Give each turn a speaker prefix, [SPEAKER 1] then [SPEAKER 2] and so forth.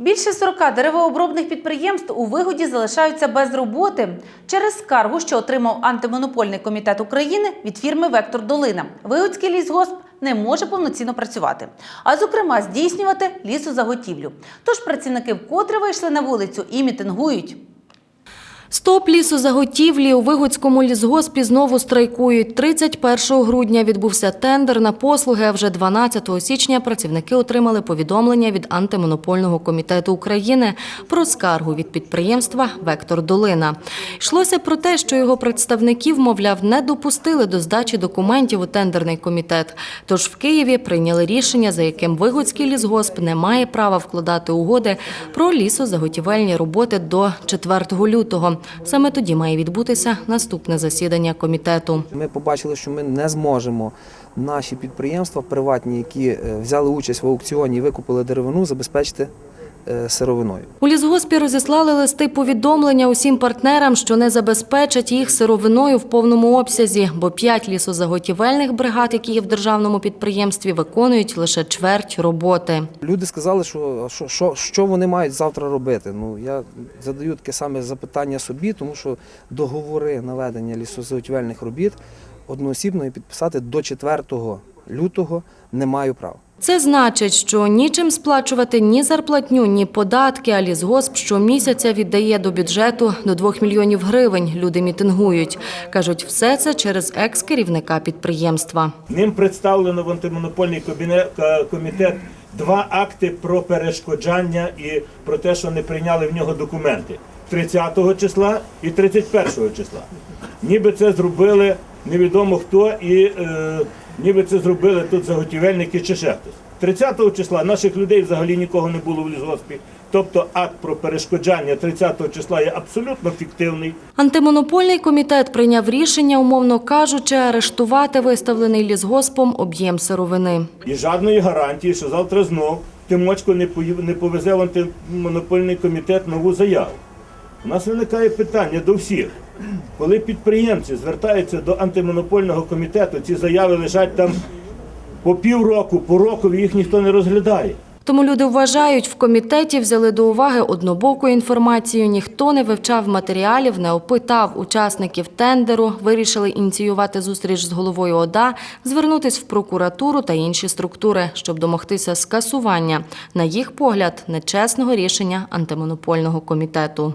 [SPEAKER 1] Більше 40 деревообробних підприємств у вигоді залишаються без роботи через скаргу, що отримав антимонопольний комітет України від фірми Вектор Долина. Вигодський лісгосп не може повноцінно працювати, а зокрема здійснювати лісозаготівлю. Тож працівники вкотре вийшли на вулицю і мітингують.
[SPEAKER 2] Стоп лісозаготівлі у Вигодському лісгоспі знову страйкують. 31 грудня відбувся тендер на послуги, а вже 12 січня працівники отримали повідомлення від Антимонопольного комітету України про скаргу від підприємства «Вектор Долина». Йшлося про те, що його представників, мовляв, не допустили до здачі документів у тендерний комітет. Тож в Києві прийняли рішення, за яким Вигодський лісгосп не має права вкладати угоди про лісозаготівельні роботи до 4 лютого. Саме тоді має відбутися наступне засідання комітету.
[SPEAKER 3] Ми побачили, що ми не зможемо наші підприємства приватні, які е, взяли участь в аукціоні і викупили деревину, забезпечити сировиною.
[SPEAKER 2] У лісгоспі розіслали листи повідомлення усім партнерам, що не забезпечать їх сировиною в повному обсязі, бо п'ять лісозаготівельних бригад, які є в державному підприємстві, виконують лише чверть роботи.
[SPEAKER 3] Люди сказали, що, що, що, що вони мають завтра робити. Ну я задаю таке саме запитання собі, тому що договори наведення лісозаготівельних робіт одноосібно і підписати до 4 лютого не маю права.
[SPEAKER 2] Це значить, що нічим сплачувати ні зарплатню, ні податки, а лісгосп щомісяця віддає до бюджету до 2 мільйонів гривень. Люди мітингують. Кажуть, все це через екс-керівника підприємства.
[SPEAKER 4] Ним представлено в антимонопольний кабіне- комітет два акти про перешкоджання і про те, що не прийняли в нього документи 30 числа і 31 числа. Ніби це зробили невідомо хто і е, ніби це зробили тут заготівельники чи ще хтось. 30 числа наших людей взагалі нікого не було в лісгоспі. Тобто акт про перешкоджання 30 числа є абсолютно фіктивний.
[SPEAKER 2] Антимонопольний комітет прийняв рішення, умовно кажучи, арештувати виставлений лісгоспом об'єм сировини.
[SPEAKER 4] І жодної гарантії, що завтра знов Тимочко не повезе в антимонопольний комітет нову заяву. У нас виникає питання до всіх. Коли підприємці звертаються до антимонопольного комітету, ці заяви лежать там по півроку, по року, їх ніхто не розглядає.
[SPEAKER 2] Тому люди вважають, в комітеті взяли до уваги однобоку інформацію, ніхто не вивчав матеріалів, не опитав учасників тендеру, вирішили ініціювати зустріч з головою ОДА, звернутись в прокуратуру та інші структури, щоб домогтися скасування, на їх погляд, нечесного рішення антимонопольного комітету.